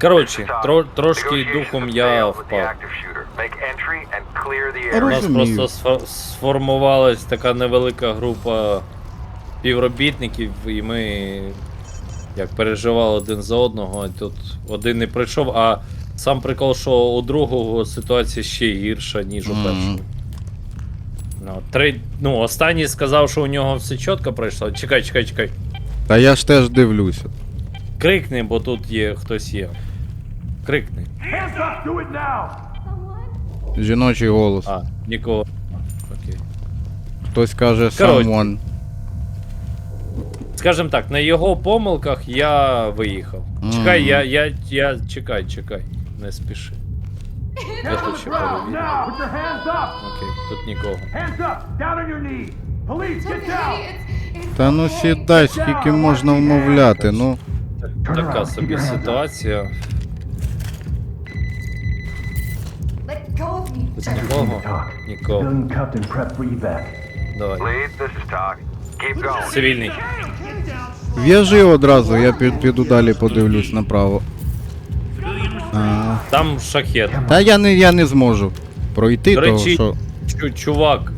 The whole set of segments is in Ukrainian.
Коротше, тро, трошки духом я впав. У нас Розумію. просто сфо- сформувалась така невелика група співробітників, і ми як переживали один за одного. і Тут один не прийшов, а сам прикол, що у другого ситуація ще гірша, ніж у Мгм. першого. Ну, три, ну, останній сказав, що у нього все чітко пройшло. Чекай, чекай, чекай. Та я ж теж дивлюся. Крикни, бо тут є хтось є. Крикни. Жіночий голос. А, нікого. Окей. Хтось каже Коротше. someone. Скажем так, на його помилках я виїхав. Чекай, я, я, я, чекай, чекай, не спіши. Я тут ще перевірю. Окей, тут нікого. Та ну сідай, скільки можна вмовляти, ну. Так- Така собі ситуація. Нікого. Нікого. Давай. Lead, this is Talk. Keep going. Цивільний. В'яжи одразу, я під, піду далі подивлюсь направо. А, Там шахет. та я не, я не зможу пройти До того, речі, що. Чу- чувак,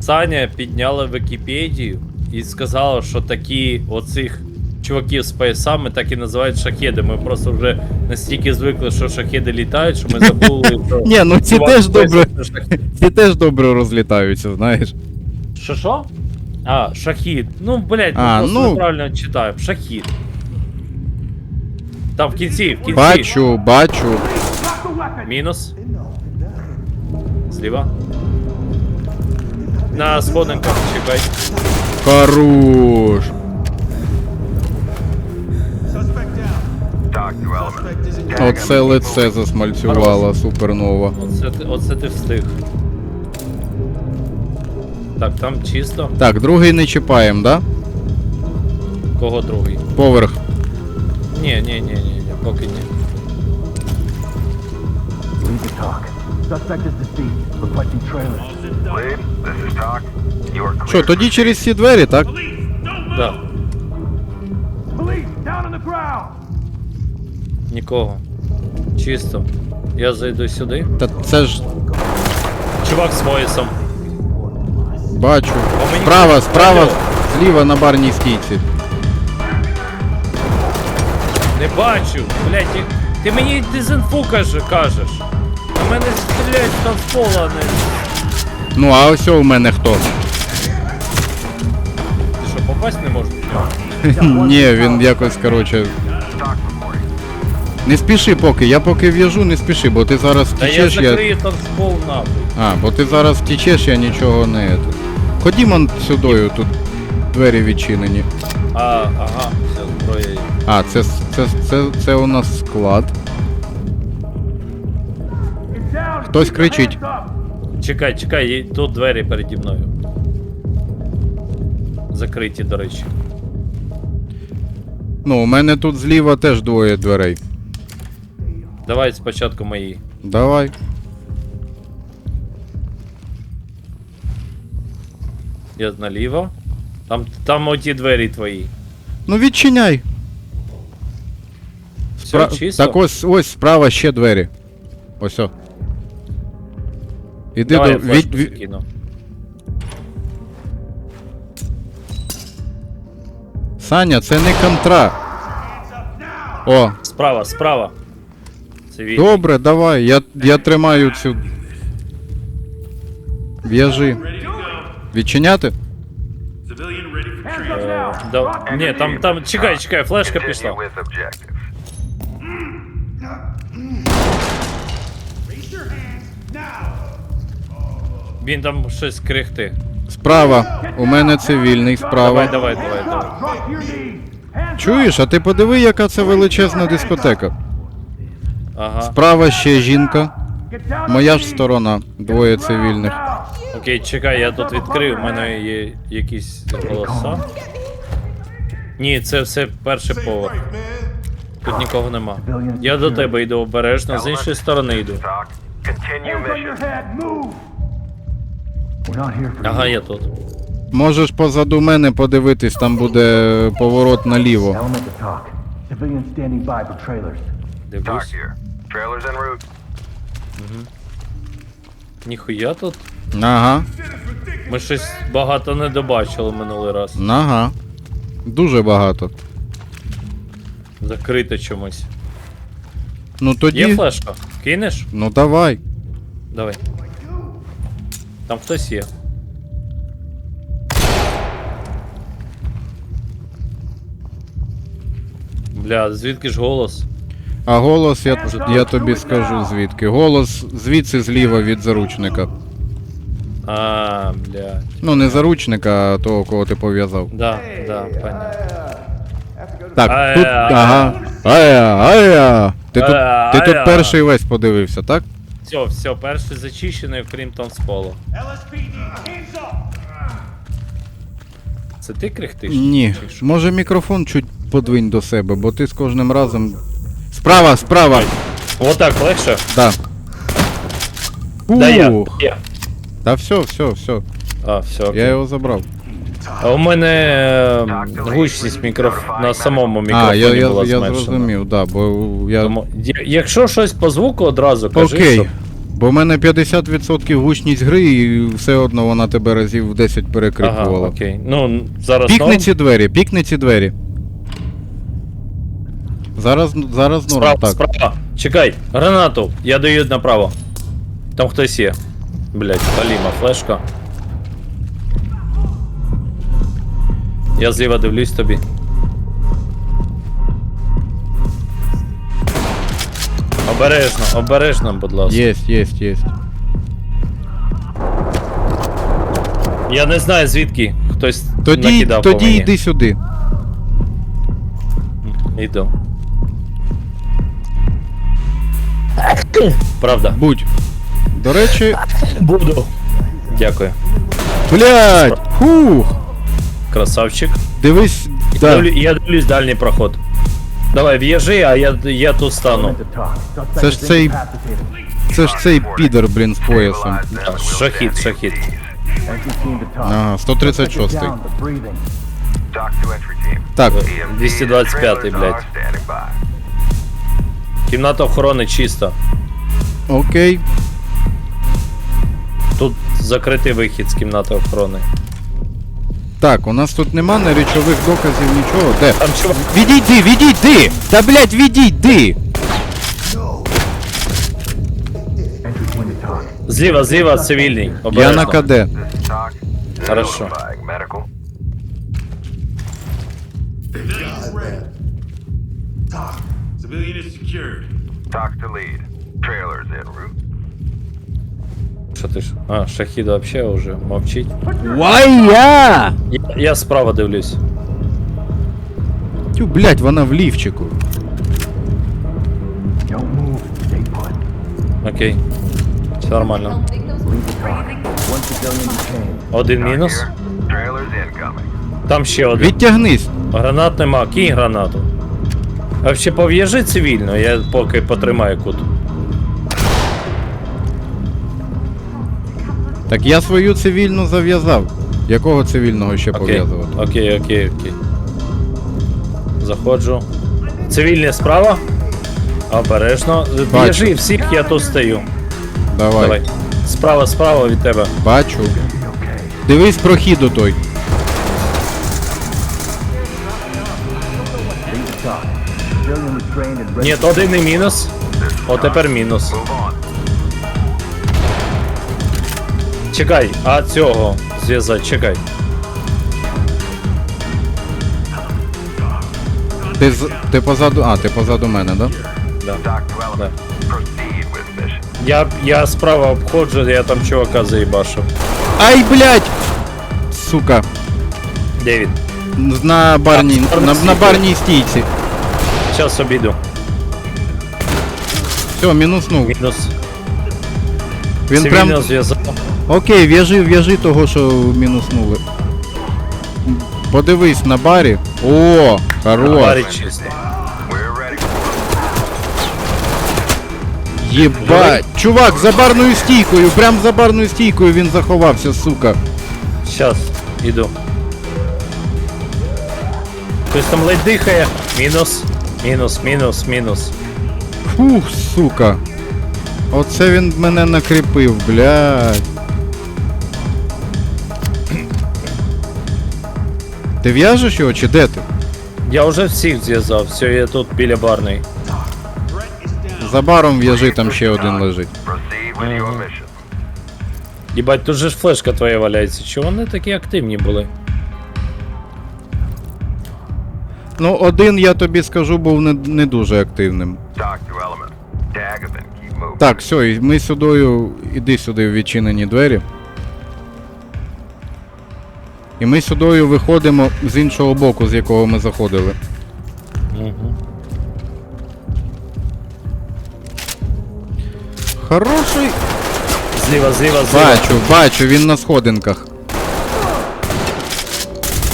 Саня підняла Вікіпедію і сказала, що такі оцих чуваків з поясами так і називають шахеди. Ми просто вже настільки звикли, що шахеди літають, що ми забули. що Ні, ну ці теж добре. Ці теж добре розлітаються, знаєш. Що що? А, шахід. Ну, блядь, А, просто ну. неправильно читаємо. Шахід. Там в кінці, в кінці. Бачу, бачу. Мінус. Зліва. На сходинках чекай. Хорош. Оце лице засмальцювала супернова. Оце, ти- оце ти встиг. Так, там чисто. Так, другий не чіпаємо, да? Кого другий? Поверх. Ні, ні, ні, ні, ні, поки ні. Що, тоді через ці двері, так? Да, Police, down on the ground! Нікого. Чисто. Я зайду сюди. Та це ж Чувак з поясом. бачу. Мені- Справа, справа, зліва на барній стійці. Не бачу. Блять, ти, ти мені дезінфу каже, кажеш. На мене стріляють там з пола, не. Ну, а ось у мене хто? Ти що, попасть не можеш? Ні, він якось, короче. Не спіши поки, я поки в'яжу, не спіши, бо ти зараз Та я втічеш, я. закрию з нахуй. А, бо ти зараз втічеш, я нічого не. ето. Ходімо сюдою, тут двері відчинені. А, ага, все, зброя є. А, це, це, це, це у нас склад. Хтось кричить. Чекай, чекай, є- тут двері переді мною. Закриті, до речі. Ну, у мене тут зліва теж двоє дверей. Давай спочатку мої. Давай. Я наліво. Там, там оті двері твої. Ну відчиняй. Все, чисто. Так ось ось справа ще двері. Ось о. Іди Давай до. я Від, від... Саня, це не контра. О, Справа, справа. Він. добре, давай. Я, я тримаю цю. В'яжи. Відчиняти? Е, да, ні, там, там, чекай, чекай, флешка пішла. Він там щось крихти. Справа. У мене цивільний справа. давай, давай, давай. Hands Чуєш, а ти подиви, яка це величезна дискотека. Ага. Справа ще жінка. Моя ж сторона. Двоє цивільних. Окей, чекай, я тут відкрив, у мене є якісь голоса. Ні, це все перший поверх. Тут нікого нема. Я до тебе йду обережно, з іншої сторони йду. Ага, я тут. Можеш позаду мене подивитись, там буде поворот наліво. Дивлюсь. Trailers en route. Ніхуя тут. Ага, Ми щось багато не добачили минулий раз. ага. Дуже багато. Закрито чомусь. Ну Є флешка? Кинеш? Ну давай. Давай. Там хтось є. Бля, звідки ж голос? А голос, я, я тобі скажу звідки. Голос звідси зліва від заручника. А, бля. Ну, не заручника, а того, кого ти пов'язав. Да, да, понятно. Так, тут. Ага. Ая, ая. Ти тут, ти тут перший весь подивився, так? Все, все, перший зачищений, окрім танцполу. Це ти кряхтиш? Ні. Може мікрофон чуть подвинь до себе, бо ти з кожним разом. Справа, справа! Отак легше? Да. Да я. Ух. я. Та все, все, все. А, все, окей. Я його забрав. А у мене е, гучність мікроф... на самому А, мікрофоні я, я, була я зменшена. зрозумів, да, бо я. Тому, я- якщо щось по звуку одразу кажи, Окей. щоб... Бо в мене 50% гучність гри, і все одно вона тебе разів в 10 Ага, перекрикувала. окей. Ну, зараз Пікни ці двері, пікни ці двері. Зараз, зараз норм, Справа, так. справа. Чекай, гранату. Я даю направо. Там хтось є. Блять, Халіма, флешка. Я зліва дивлюсь тобі. Обережно, обережно, будь ласка. Єсть, єсть, єсть. Я не знаю звідки хтось Тоді, накидав по тоді мені. йди сюди. Йду. Правда. Будь. До речі, Буду. Дякую. блядь! Фух! Красавчик. Дивись, Я, да. дивлю- я дивлюсь дальній проход. Давай, в'їжджи, а я, я тут стану. To talk. Suspect Це ж is цей. incapacitated. Це ж цей підер, блін, з поясом. Stabilize them. А, We'll Шахід, send шахід. Entry team to talk. Ага, Suspect is 136. down, but breathing. Talk to entry team. Так, EMT 225, trailers блядь. Кімната охорони чиста. окей. Тут закритий вихід з кімнати охорони. Так, у нас тут нема не речових доказів, нічого. Де? Там чувак. Відійди, відійди! Та блядь, відійди! Зліва, зліва цивільний. Я Обережно. на КД. Хорошо. Civilian is secured. Talk to lead. Trailers en route. Що ти ж? А, шахід вообще вже мовчить. Вая! Я, я справа дивлюсь. Тю, блядь, вона в лівчику. Окей. Все нормально. Один мінус. Там ще один. Відтягнись. Гранат нема, кинь гранату. А ще пов'яжи цивільно, я поки потримаю кут. Так я свою цивільну зав'язав. Якого цивільного ще Окей. пов'язувати? Окей, окей, окей. Заходжу. Цивільний справа. Обережно. В'яжи всіх, я тут стою. Давай. Давай. Справа, справа від тебе. Бачу. Дивись прохід у той. Ні, один і мінус. О, тепер мінус. Чекай, а цього зв'язати, чекай. Ти, з- ти позаду. А, ти позаду мене, да? Да. Mission. Я, я справа обходжу, я там чувака заїбашив. Ай, блядь! Сука. Де? На барній. На, на барній стійці. Зараз обіду. Все, мінуснув. Мінус. Він прям. зв'язав. Окей, в'яжи, в'яжи того, що мінуснули. Подивись на барі. О, хорош. Парі чисто. Єбать. Чувак, за барною стійкою, прям за барною стійкою він заховався, сука. Щас, іду. Хтось там ледь дихає. Мінус. Мінус, мінус, мінус. Фух, сука. Оце він мене накріпив, блядь. Ти в'яжеш його чи де ти? Я вже всіх зв'язав, все, я тут біля барної. За баром в'яжи, там ще один лежить. Your тут же ж флешка твоя валяється. Чого вони такі активні були? Ну, один я тобі скажу, був не, не дуже активним. Так, все, і ми сюдою. Іди сюди в відчинені двері. І ми сюдою виходимо з іншого боку, з якого ми заходили. Угу. Хороший. Зліва, зліва, зліва. Бачу, бачу, він на сходинках.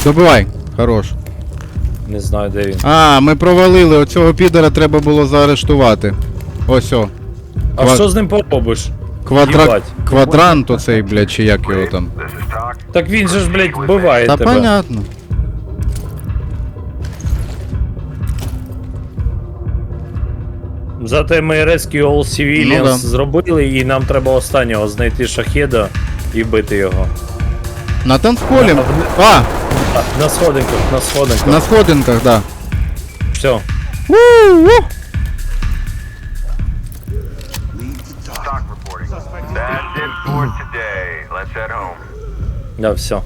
Добивай. Хорош. Не знаю, де він. А, ми провалили, оцього підера треба було заарештувати. Ось о. А Ква- що з ним поробиш? Квадра... Їбать. Квадрант оцей, блядь, чи як його там. Так він же ж, блядь, вбиває Та тебе. понятно. Зате ми Rescue All Civilians Ну да. зробили, і нам треба останнього знайти шахеда і вбити його. На танцполі. А, А, на сходинках, на сходинках. на сходинках, да. Все. Да, все.